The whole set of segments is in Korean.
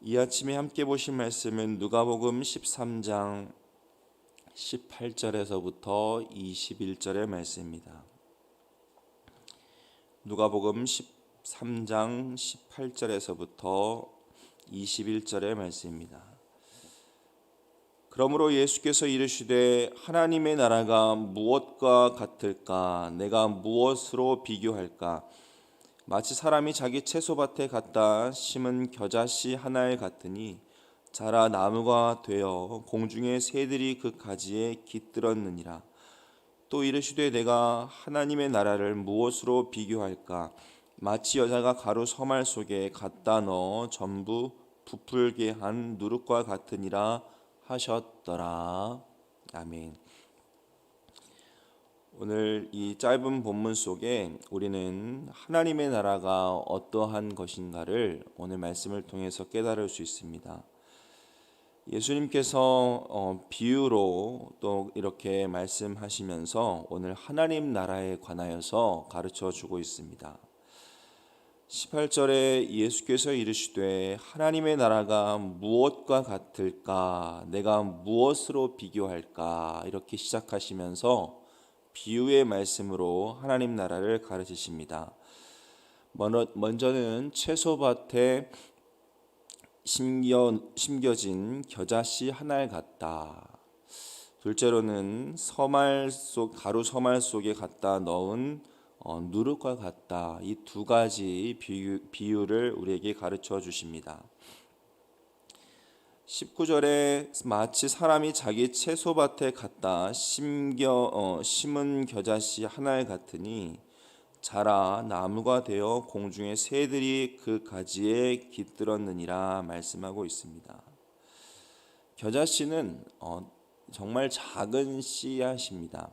이 아침에 함께 보실 말씀은 누가복음 13장 18절에서부터 21절의 말씀입니다. 누가복음 13장 18절에서부터 21절의 말씀입니다. 그러므로 예수께서 이르시되 하나님의 나라가 무엇과 같을까 내가 무엇으로 비교할까 마치 사람이 자기 채소밭에 갖다 심은 겨자씨 하나에 같으니 자라 나무가 되어 공중의 새들이 그 가지에 깃들었느니라. 또 이르시되 내가 하나님의 나라를 무엇으로 비교할까? 마치 여자가 가루 서말 속에 갖다 넣어 전부 부풀게 한 누룩과 같으니라 하셨더라. 아멘. 오늘 이 짧은 본문 속에 우리는 하나님의 나라가 어떠한 것인가를 오늘 말씀을 통해서 깨달을 수 있습니다. 예수님께서 어, 비유로 또 이렇게 말씀하시면서 오늘 하나님 나라에 관하여서 가르쳐 주고 있습니다. 18절에 예수께서 이르시되 하나님의 나라가 무엇과 같을까 내가 무엇으로 비교할까 이렇게 시작하시면서 비유의 말씀으로 하나님 나라를 가르치십니다. 먼저는 채소밭에 심겨, 심겨진 겨자씨 하나에 같다. 둘째로는 서말 속 가루 서말 속에 갖다 넣은 어, 누룩과 같다. 이 두 가지 비유, 비유를 우리에게 가르쳐 주십니다. 19절에 마치 사람이 자기 채소밭에 갖다 심겨 어, 심은 겨자씨 하나에 같으니 자라 나무가 되어 공중의 새들이 그 가지에 깃들었느니라 말씀하고 있습니다. 겨자씨는 어, 정말 작은 씨앗입니다.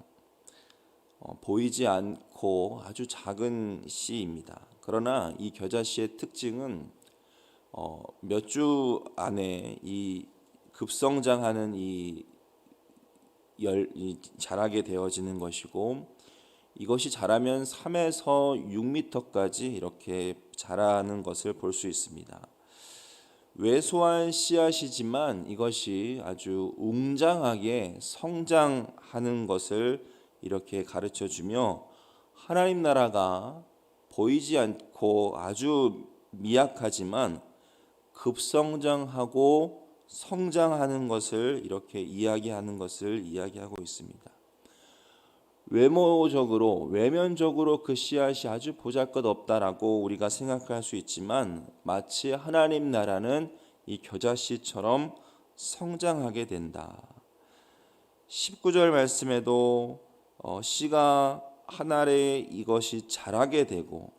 어, 보이지 않고 아주 작은 씨입니다. 그러나 이 겨자씨의 특징은 어, 몇 주 안에 이 급성장하는 이 열, 이 자라게 되어지는 것이고 이것이 자라면 3에서 6미터까지 이렇게 자라는 것을 볼 수 있습니다. 왜소한 씨앗이지만 이것이 아주 웅장하게 성장하는 것을 이렇게 가르쳐 주며 하나님 나라가 보이지 않고 아주 미약하지만 급성장하고 성장하는 것을 이렇게 이야기하는 것을 이야기하고 있습니다. 외모적으로 외면적으로 그 씨앗이 아주 보잘것없다라고 우리가 생각할 수 있지만 마치 하나님 나라는 이 겨자씨처럼 성장하게 된다. 19절 말씀에도 어, 씨가 하늘에 이것이 자라게 되고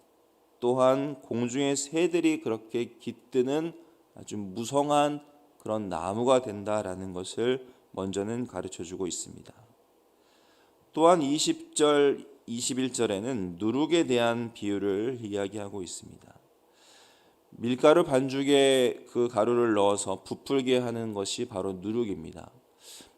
또한 공중의 새들이 그렇게 깃드는 아주 무성한 그런 나무가 된다라는 것을 먼저는 가르쳐 주고 있습니다. 또한 20절, 21절에는 누룩에 대한 비유를 이야기하고 있습니다. 밀가루 반죽에 그 가루를 넣어서 부풀게 하는 것이 바로 누룩입니다.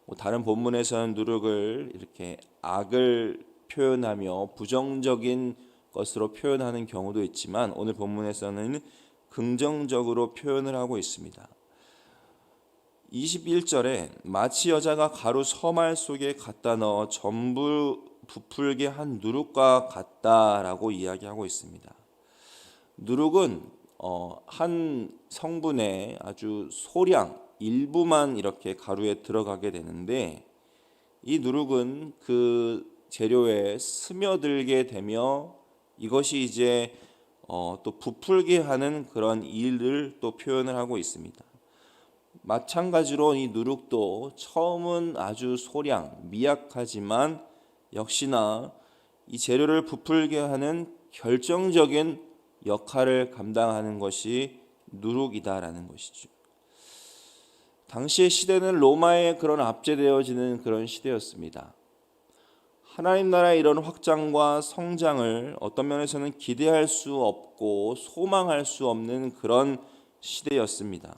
뭐 다른 본문에서는 누룩을 이렇게 악을 표현하며 부정적인 것으로 표현하는 경우도 있지만 오늘 본문에서는 긍정적으로 표현을 하고 있습니다. 21절에 마치 여자가 가루 서말 속에 갖다 넣어 전부 부풀게 한 누룩과 같다라고 이야기하고 있습니다. 누룩은 어, 한 성분의 아주 소량 일부만 이렇게 가루에 들어가게 되는데 이 누룩은 그 재료에 스며들게 되며 이것이 이제 어, 또 부풀게 하는 그런 일을 또 표현을 하고 있습니다. 마찬가지로 이 누룩도 처음은 아주 소량 미약하지만 역시나 이 재료를 부풀게 하는 결정적인 역할을 감당하는 것이 누룩이다라는 것이죠. 당시의 시대는 로마에 그런 압제되어지는 그런 시대였습니다. 하나님 나라의 이런 확장과 성장을 어떤 면에서는 기대할 수 없고 소망할 수 없는 그런 시대였습니다.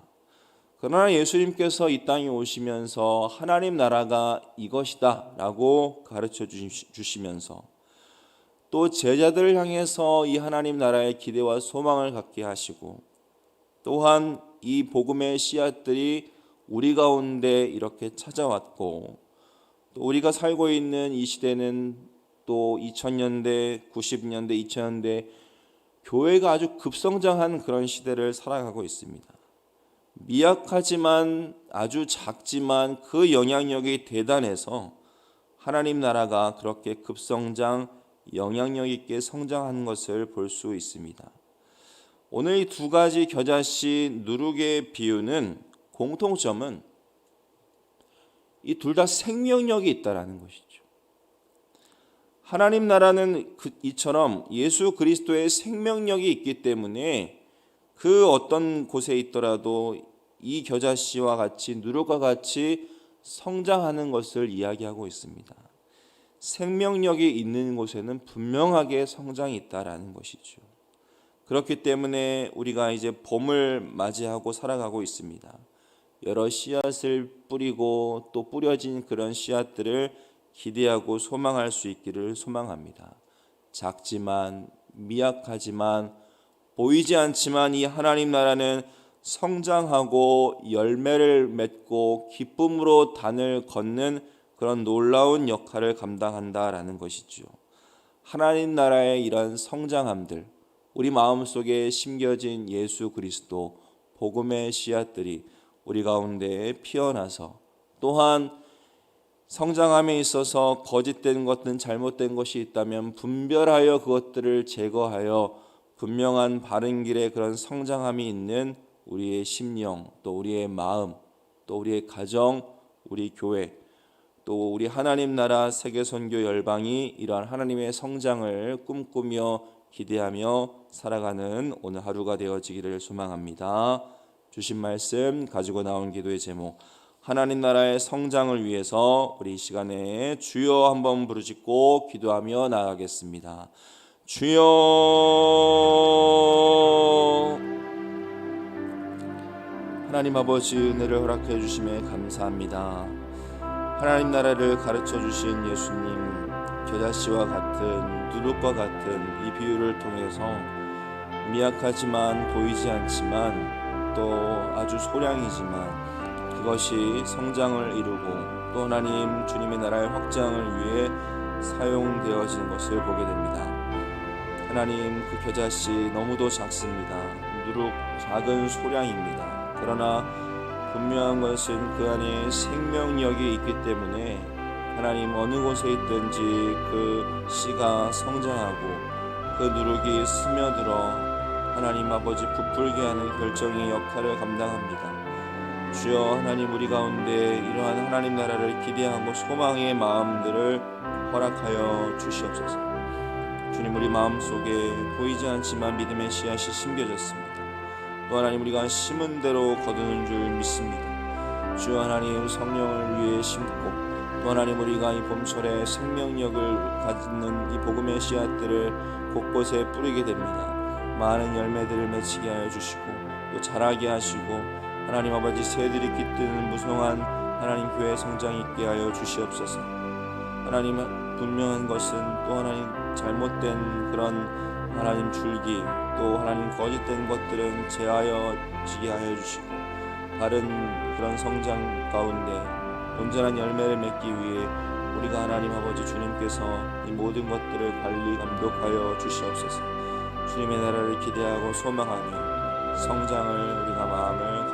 그러나 예수님께서 이 땅에 오시면서 하나님 나라가 이것이다 라고 가르쳐 주시면서 또 제자들을 향해서 이 하나님 나라의 기대와 소망을 갖게 하시고 또한 이 복음의 씨앗들이 우리 가운데 이렇게 찾아왔고 또 우리가 살고 있는 이 시대는 또 2000년대, 90년대, 2000년대 교회가 아주 급성장한 그런 시대를 살아가고 있습니다. 미약하지만 아주 작지만 그 영향력이 대단해서 하나님 나라가 그렇게 급성장 영향력 있게 성장한 것을 볼 수 있습니다. 오늘 이 두 가지 겨자씨 누룩의 비유는 공통점은 이 둘 다 생명력이 있다라는 것이죠. 하나님 나라는 그 이처럼 예수 그리스도의 생명력이 있기 때문에 그 어떤 곳에 있더라도 이 겨자 씨와 같이 누룩과 같이 성장하는 것을 이야기하고 있습니다. 생명력이 있는 곳에는 분명하게 성장이 있다라는 것이죠. 그렇기 때문에 우리가 이제 봄을 맞이하고 살아가고 있습니다. 여러 씨앗을 뿌리고 또 뿌려진 그런 씨앗들을 기대하고 소망할 수 있기를 소망합니다. 작지만 미약하지만 보이지 않지만 이 하나님 나라는 성장하고 열매를 맺고 기쁨으로 단을 걷는 그런 놀라운 역할을 감당한다라는 것이죠. 하나님 나라의 이런 성장함들, 우리 마음속에 심겨진 예수 그리스도 복음의 씨앗들이 우리 가운데 피어나서 또한 성장함에 있어서 거짓된 것든 잘못된 것이 있다면 분별하여 그것들을 제거하여 분명한 바른 길의 그런 성장함이 있는 우리의 심령, 또 우리의 마음, 또 우리의 가정, 우리 교회, 또 우리 하나님 나라 세계 선교 열방이 이러한 하나님의 성장을 꿈꾸며 기대하며 살아가는 오늘 하루가 되어지기를 소망합니다. 주신 말씀 가지고 나온 기도의 제목 하나님 나라의 성장을 위해서 우리 이 시간에 주여 한번 부르짖고 기도하며 나가겠습니다. 주여 하나님 아버지 은혜를 허락해 주심에 감사합니다. 하나님 나라를 가르쳐 주신 예수님 겨자씨와 같은 누룩과 같은 이 비유를 통해서 미약하지만 보이지 않지만 또 아주 소량이지만 그것이 성장을 이루고 또 하나님 주님의 나라의 확장을 위해 사용되어지는 것을 보게 됩니다. 하나님 그 겨자씨 너무도 작습니다. 누룩 작은 소량입니다. 그러나 분명한 것은 그 안에 생명력이 있기 때문에 하나님 어느 곳에 있든지 그 씨가 성장하고 그 누룩이 스며들어 하나님 아버지 부풀게 하는 결정의 역할을 감당합니다. 주여 하나님 우리 가운데 이러한 하나님 나라를 기대하고 소망의 마음들을 허락하여 주시옵소서. 주님 우리 마음속에 보이지 않지만 믿음의 씨앗이 심겨졌습니다. 또 하나님 우리가 심은 대로 거두는 줄 믿습니다. 주 하나님 성령을 위해 심고 또 하나님 우리가 이 봄철에 생명력을 갖는 이 복음의 씨앗들을 곳곳에 뿌리게 됩니다. 많은 열매들을 맺히게 하여 주시고 또 자라게 하시고 하나님 아버지 새들이 깃드는 무성한 하나님 교회 성장 있게 하여 주시옵소서. 하나님 분명한 것은 또 하나님 잘못된 그런 하나님 줄기 또 하나님 거짓된 것들은 제하여 지게 하여 주시고 바른 그런 성장 가운데 온전한 열매를 맺기 위해 우리가 하나님 아버지 주님께서 이 모든 것들을 관리 감독하여 주시옵소서. 주님의 나라를 기대하고 소망하며 성장을 우리가 마음에